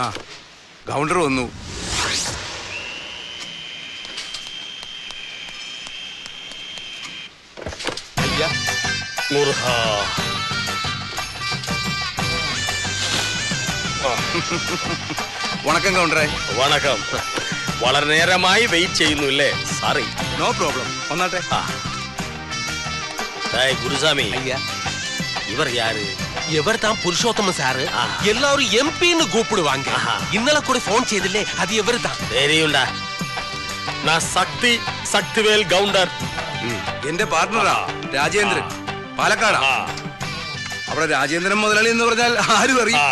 ആ കൗണ്ടർ വന്നു. വണക്കം കൗണ്ടറേ വണക്കം. വളരെ നേരമായി വെയിറ്റ് ചെയ്യുന്നു അല്ലേ സാറി നോ പ്രോബ്ലം വന്നാട്ടെ ഗുരുസ്വാമി. ஐயா ಇವರು யாரு? ಎವರ್ தான் ಪುರುಷೋತ್ತಮ ಸಾರ್ ಎಲ್ಲರೂ ಎಂ ಪಿನ್ನು ಕೂಪಿಡುವಾಂಗ ഇന്നലെ കൂടി ഫോൺ ചെയ്തില്ലേ അത് தான்? താ ശരിയുണ്ട ശക്തി ശക്തിവേൽ ഗൗണ്ടർ എന്റെ പാർട്ണറാ രാജേന്ദ്രൻ പാലക്കാടാ അവിടെ രാജേന്ദ്രൻ മുതലാളി എന്ന് പറഞ്ഞാൽ ആരും അറിയാം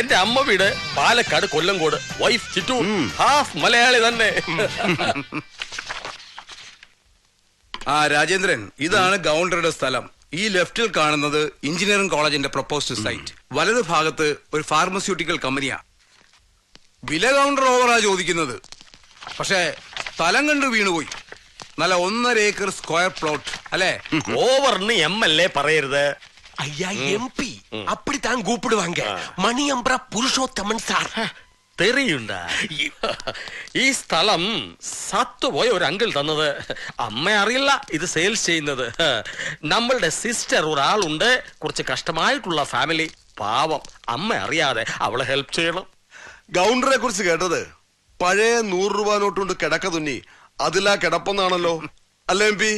എന്റെ അമ്മ വീട് പാലക്കാട് കൊല്ലംകോട് വൈഫ് ചിറ്റു. ഹാഫ് മലയാളി തന്നെ. ആ രാജേന്ദ്രൻ ഇതാണ് ഗൗണ്ടറുടെ സ്ഥലം. ഈ ലെഫ്റ്റിൽ കാണുന്നത് എഞ്ചിനീയറിംഗ് കോളേജിന്റെ പ്രൊപ്പോസ്ഡ് സൈറ്റ് വലത് ഭാഗത്ത് ഒരു ഫാർമസ്യൂട്ടിക്കൽ കമ്പനിയാ വില കൗണ്ടർ ഓവറാ ചോദിക്കുന്നത് പക്ഷേ സ്ഥലം കണ്ട് വീണുപോയി നല്ല ഒന്നര ഏക്കർ സ്ക്വയർ പ്ലോട്ട് അല്ലേ ഓവർന്ന് എം എൽ എ പറയരുത് ஐயா எம்பி அப்படித்தான் கூப்பிடுவாங்க மணி அம்பரா புருஷோத்தமன் சார் തെറിയുണ്ട. ഈ സ്ഥലം സത്തുപോയ ഒരു അങ്കിൾ തന്നത്. അമ്മ അറിയില്ല ഇത് സെയിൽസ് ചെയ്യുന്നത്. നമ്മളുടെ സിസ്റ്റർ ഒരാളുണ്ട് കുറച്ച് കഷ്ടമായിട്ടുള്ള ഫാമിലി പാവം അമ്മ അറിയാതെ അവളെ ഹെൽപ്പ് ചെയ്യണം. ഗൗണ്ടറെ കുറിച്ച് കേട്ടത്. പഴയ നൂറ് രൂപ നോട്ടുകൊണ്ട് കിടക്ക തുന്നി. അതിലാ കിടപ്പെന്നാണല്ലോ. അല്ലേ എം പി.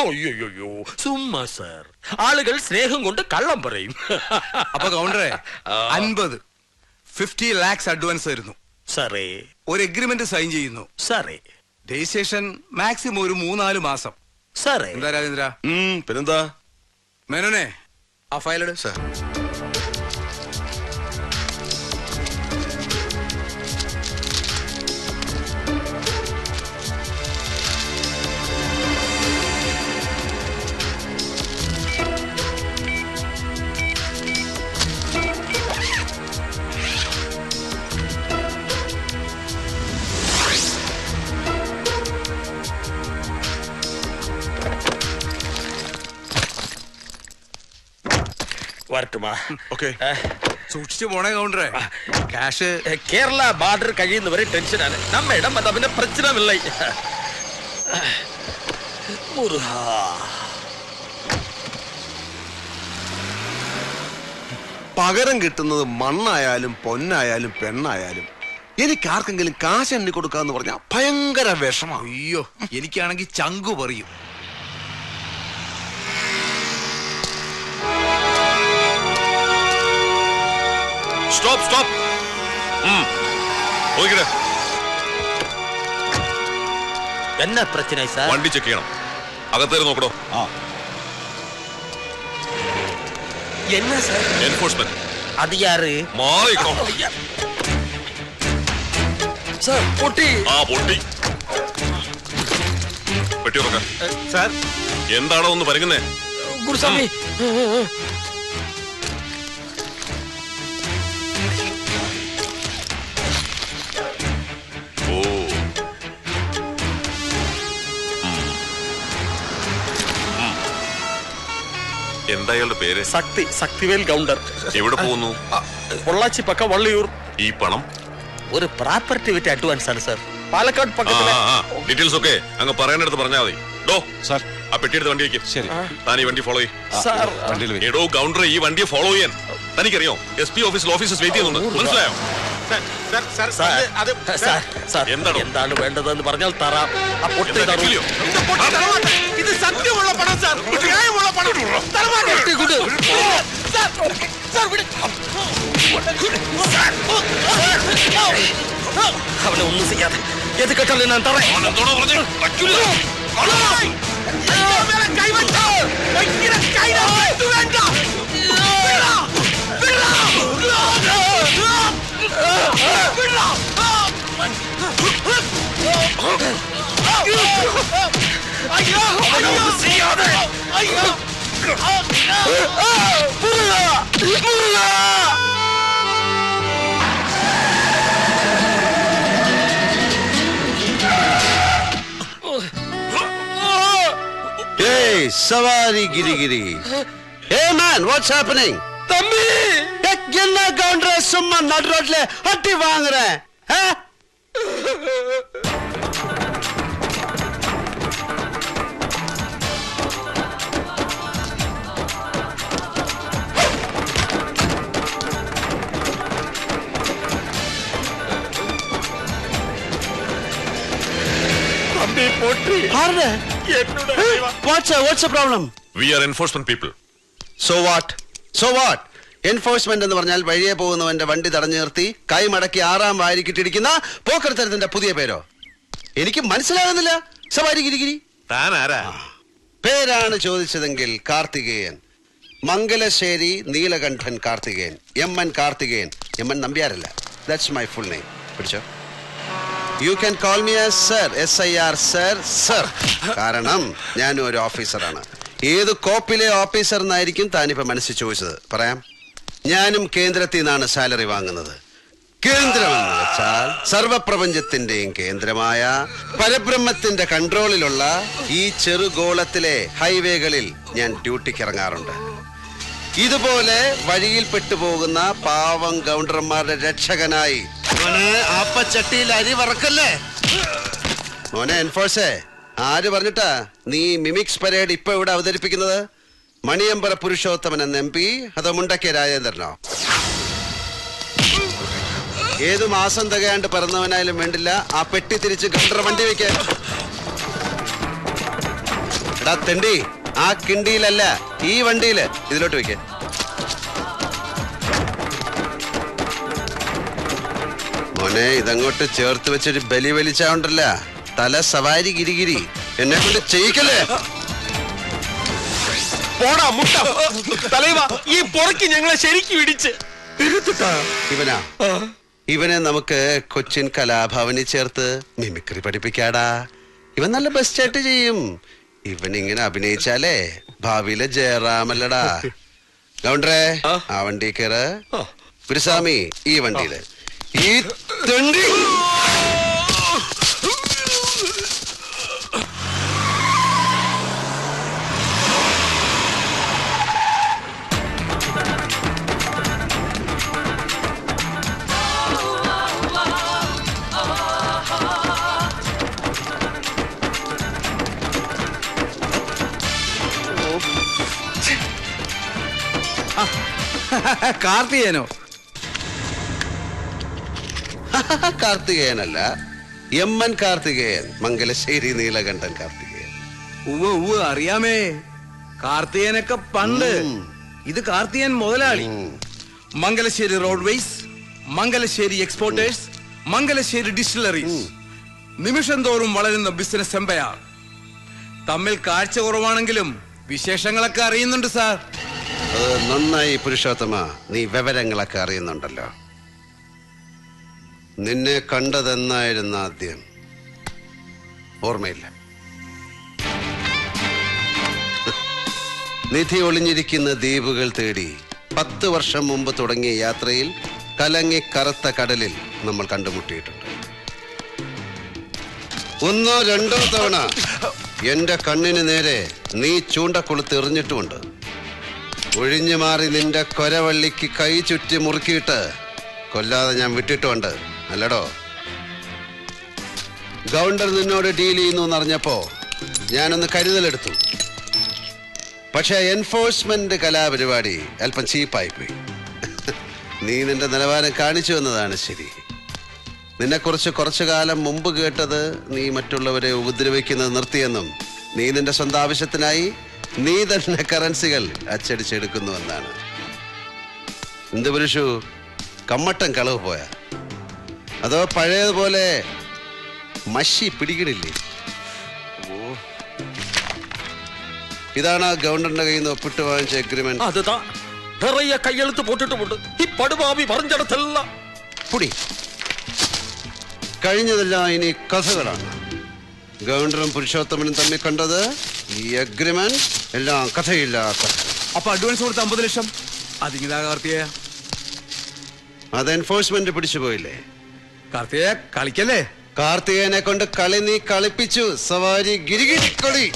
അയ്യോ സർ ആളുകൾ സ്നേഹം കൊണ്ട് കള്ളം പറയും. അപ്പൊ കൗണ്ടറെ അൻപത്. ഫിഫ്റ്റി ലാക്സ് അഡ്വാൻസ് തരുന്നു. സാറേ. ഒരു എഗ്രിമെന്റ് സൈൻ ചെയ്യുന്നു. സാറേ. രജിസ്ട്രേഷൻ മാക്സിമം ഒരു മൂന്നാൽ മാസം. സാറേ. എന്താ രാജേന്ദ്ര? പിന്നെന്താ? മേനോനെ. ആ ഫയൽ എടു സാർ. വരട്ടുമാ ഓക്കെ. സൂക്ഷിച്ചു പോണേ കൗണ്ടറെ. ക്യാഷ് കേരള ബാർഡർ കഴിയുന്നവരെ ടെൻഷനാണ് നമ്മ ഇടം വന്ന പിന്നെ പ്രശ്നമില്ല. പകരം കിട്ടുന്നത് മണ്ണായാലും പൊന്നായാലും പെണ്ണായാലും എനിക്ക് ആർക്കെങ്കിലും കാശ് എണ്ണി കൊടുക്കാന്ന് പറഞ്ഞാൽ ഭയങ്കര വിഷമാണ് അയ്യോ എനിക്കാണെങ്കിൽ ചങ്കു പറയും. സ്റ്റോപ്പ് സ്റ്റോപ്പ് പോയിക്കട എന്നാ പ്രശ്നം സാർ? വണ്ടി ചെക്ക് ചെയ്യണം. അകത്തേര് നോക്കണോ ആ. എന്നാ സാർ? എൻഫോഴ്സ്മെന്റ് അത് യാറ്? മാറിക്കോ. സാർ പൊട്ടി. ആ പൊട്ടി. പെട്ടി ഉറക്ക സാർ. എന്താണോ ഒന്ന് പരുങ്ങുന്നേ? ഗുരുസ്വാമി. എന്താ അയാളുടെ പേര്? ശക്തി ശക്തിവേൽ ഗൗണ്ടർ. എവിടെ പോകുന്നു? പൊള്ളാച്ചി പക്ക വള്ളിയൂർ. ഈ പണം? ഒരു പ്രോപ്പർട്ടി വിറ്റ് അഡ്വാൻസ് ആണ് സാർ പാലക്കാട് പക്കത്തിലെ ഡീറ്റെയിൽസ് ഒക്കെ അങ്ങ് പറയേണ്ടടുത്ത് പറഞ്ഞാൽ മതി. ഡോ സാർ ആ പെട്ടി എടുത്ത് വണ്ടി വയ്ക്കും ശരി. താൻ ഈ വണ്ടി ഫോളോ ചെയ്യും. എടോ ഗൗണ്ടർ ഈ വണ്ടിയെ ഫോളോ ചെയ്യാൻ. തനിക്കറിയോ? എസ് പി ഓഫീസിൽ ഓഫീസസ് വെയിറ്റ് ചെയ്യുന്നുണ്ട്. മനസ്സിലായോ? എന്താണ് വേണ്ടതെന്ന് പറഞ്ഞാൽ തറാം ആ പൊട്ടി തറൂലോ ഇത് സത്യമുള്ള പണം സാർ ന്യായമുള്ള പണം അവനെ ഒന്നും ചെയ്യാതെ എത് കെട്ടല്ലേ ഞാൻ തറേ കൈവച്ചോ விடா ஐயோ ஐயோ செய்யாதே ஐயோ Muruga Muruga Hey, Savari Giri Giri. Hey man, what's happening? என்ன கவுண்டர் சும்மா நடு ரோட்ல அட்டி வாங்குறேன் தம்பி போற்றி. என்னோட what's what's problem we are enforcement people so what so what enforcement എന്ന് പറഞ്ഞാൽ വഴിയെ പോകുന്നവന്റെ വണ്ടി തടഞ്ഞു നിർത്തി കൈ മടക്കി ആറാം വാരിക്കിട്ടിരിക്കുന്ന പോക്കരത്തരത്തിന്റെ പുതിയ പേരോ? എനിക്ക് മനസ്സിലാകുന്നില്ല. സവാരി ഗിരിഗിരി പേരാണ് ചോദിച്ചതെങ്കിൽ Karthikeyan. Mangalassery Neelakantan Karthikeyan. M N Karthikeyan. M N നമ്പ്യാരല്ല. That's my full name പിടിച്ചോ? You can call me as sir S I R sir sir കാരണം ഞാനും ഒരു ഓഫീസറാണ് ഏത് കോപ്പിലെ ഓഫീസർ എന്നായിരിക്കും താനിപ്പോ മനസ്സിൽ ചോദിച്ചത്? പറയാം. ഞാനും കേന്ദ്രത്തിൽ നിന്നാണ് സാലറി വാങ്ങുന്നത്. കേന്ദ്രമെന്ന് വെച്ചാൽ സർവപ്രപഞ്ചത്തിന്റെയും കേന്ദ്രമായ പരബ്രഹ്മത്തിന്റെ കൺട്രോളിലുള്ള ഈ ചെറുഗോളത്തിലെ ഹൈവേകളിൽ ഞാൻ ഡ്യൂട്ടിക്ക് ഇറങ്ങാറുണ്ട് ഇതുപോലെ വഴിയിൽ പെട്ടുപോകുന്ന പാവം ഗൗണ്ടർമാരുടെ രക്ഷകനായി ആപ്പച്ചട്ടിയിൽ അരി വറക്കല്ലേ? മോനെ എൻഫോഴ്സേ ആര് പറഞ്ഞിട്ടാ നീ മിമിക്സ് പരേഡ് ഇപ്പൊ ഇവിടെ അവതരിപ്പിക്കുന്നത്? മണിയമ്പല പുരുഷോത്തമൻ എന്ന എം പി അതോ മുണ്ടക്കെ രാജേന്ദ്രനോ? ഏതു മാസം തികയാണ്ട് പിറന്നവനായാലും വേണ്ടില്ല ആ പെട്ടി തിരിച്ച് ഗണ്ടർ വണ്ടി വെക്കാൻ തെണ്ടി ആ കിണ്ടിയിലല്ല ഈ വണ്ടിയിൽ ഇതിലോട്ട് വെക്കാൻ മോനെ ഇതങ്ങോട്ട് ചേർത്ത് വെച്ചൊരു ബലി വലിച്ചാണ്ടല്ല തല സവാരി ഗിരിഗിരി. എന്നെ കൊണ്ട് ചെയ്യിക്കല്ലേ? പോടാ മുട്ട. തലൈവ ഈ പൊറക്ക് ഞങ്ങളെ ശരിക്കും ഇടിച്ച്. ഇവനാ. ഇവനെ നമുക്ക് കൊച്ചിൻ കലാഭവനിൽ ചേർത്ത് മിമിക്രി പഠിപ്പിക്കാടാ. ഇവൻ നല്ല ബെസ്റ്റായിട്ട് ചെയ്യും. ഇവൻ ഇങ്ങനെ അഭിനയിച്ചാലേ ഭാവിയിലെ ജയറാമല്ലടാ. ഗൗണ്ടറേ ആ. വണ്ടി കയറ് ഗുരുസ്വാമി ഈ വണ്ടിയിൽ. ഈ തെണ്ടി. കാർത്തികേനോ കാർത്തികേയനല്ല. M N Karthikeyan Mangalassery Neelakantan Karthikeyan. ഉവ്വ് ഉവ്വ് അറിയാമേ. കാർത്തികേനൊക്കെ പണ്ട്. ഇത് കാർത്തികൻ മുതലാളി. Mangalassery roadways Mangalassery exporters Mangalassery distilleries. നിമിഷം തോറും വളരുന്ന ബിസിനസ് എംപയർ. തമ്മിൽ കാഴ്ച കുറവാണെങ്കിലും വിശേഷങ്ങളൊക്കെ അറിയുന്നുണ്ട് സാർ. നന്നായി പുരുഷോത്തമ നീ വിവരങ്ങളൊക്കെ അറിയുന്നുണ്ടല്ലോ. നിന്നെ കണ്ടതെന്നായിരുന്നു ആദ്യം. ഓർമ്മയില്ല. നിധി ഒളിഞ്ഞിരിക്കുന്ന ദ്വീപുകൾ തേടി പത്ത് വർഷം മുമ്പ് തുടങ്ങിയ യാത്രയിൽ കലങ്ങി കറുത്ത കടലിൽ നമ്മൾ കണ്ടുമുട്ടിയിട്ടുണ്ട്. ഒന്നോ രണ്ടോ തവണ എന്റെ കണ്ണിന് നേരെ നീ ചൂണ്ടക്കൊളുത്ത് എറിഞ്ഞിട്ടുമുണ്ട്. ഒഴിഞ്ഞു മാറി നിന്റെ കൊരവള്ളിക്ക് കൈ ചുറ്റി മുറുക്കിയിട്ട് കൊല്ലാതെ ഞാൻ വിട്ടിട്ടുണ്ട് അല്ലടോ? ഗൗണ്ടർ നിന്നോട് ഡീൽ ചെയ്യുന്നു എന്നറിഞ്ഞപ്പോ ഞാനൊന്ന് കരുതലെടുത്തു. പക്ഷേ എൻഫോഴ്സ്മെന്റ് കലാപരിപാടി അല്പം ചീപ്പായി പോയി നീ നിന്റെ നിലവാരം കാണിച്ചു എന്നതാണ് ശരി. നിന്നെക്കുറിച്ച് കുറച്ചു കാലം മുമ്പ് കേട്ടത് നീ മറ്റുള്ളവരെ ഉപദ്രവിക്കുന്നത് നിർത്തിയെന്നും നീ നിന്റെ സ്വന്തം ആവശ്യത്തിനായി നീ തന്നെ കറൻസികൾ അച്ചടിച്ചെടുക്കുന്നുവെന്നാണ് എന്ത് പുരുഷു? കമ്മട്ടം കളവ് പോയ. അതോ പഴയതുപോലെ മഷി പിടിക്കണില്ലേ ഇതാണ് ആ ഗവൺമെന്റിന്റെ കയ്യിൽ നിന്ന് ഒപ്പിട്ട് വാങ്ങിച്ച അഗ്രിമെന്റ് കയ്യെടുത്ത് പോട്ടിട്ട് കയ്യെഴുത്ത് ഈ പടുപാവി പറഞ്ഞിടത്തെല്ലാം. പുടി കഴിഞ്ഞതെല്ലാം ഇനി കഥകളാണ്. ഗവർണറും പുരുഷോത്തമനും തമ്മിൽ കണ്ടത് ഈ അഗ്രിമെന്റ് എല്ലാം കഥയില്ല അപ്പൊ അഡ്വാൻസ് കൊടുത്ത അമ്പത് ലക്ഷം? അതിങ്ങതാ കാർത്തിയ അത് എൻഫോഴ്സ്മെന്റ് പിടിച്ചു പോയില്ലേ? കാർത്തിയ കളിക്കല്ലേ? കാർത്തികനെ കൊണ്ട് കളി നീ കളിപ്പിച്ചു. സവാരി ഗിരിഗിരിക്കൊടി.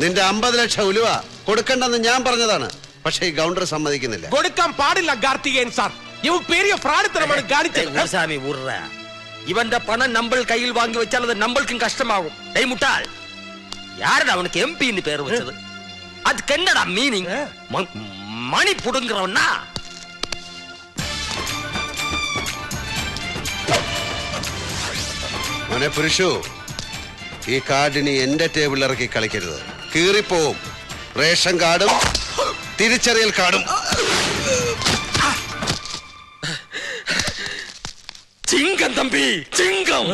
നിന്റെ അമ്പത് ലക്ഷം ഉലുവ കൊടുക്കണ്ടെന്ന് ഞാൻ പറഞ്ഞതാണ്. പക്ഷേ ഈ ഗൗണ്ടർ സമ്മതിക്കുന്നില്ല. കൊടുക്കാൻ പാടില്ല കാർത്തികേയൻ സാർ. ഇവൻ പേരിയ ഫ്രാഡിത്തരമാണ് കാണിച്ചത്. സ്വാമി ഉറ ഇവന്റെ പണം നമ്മൾ കയ്യിൽ വാങ്ങി വെച്ചാൽ അത് നമ്മൾക്കും കഷ്ടമാകും. മുട്ടാൽ യാരടാ അവനക്ക് എം പി പേര് വെച്ചത്? அதுக்கு என்னடா மீனிங் மணி புடுங்குறவனா മോനെ പുരുഷു ഈ കാർഡിനി എന്റെ ടേബിളിൽ ഇറക്കി കളിക്കരുത് കീറിപ്പോവും റേഷൻ കാർഡും തിരിച്ചറിയൽ കാർഡും சிங்கம் தம்பி சிங்கம்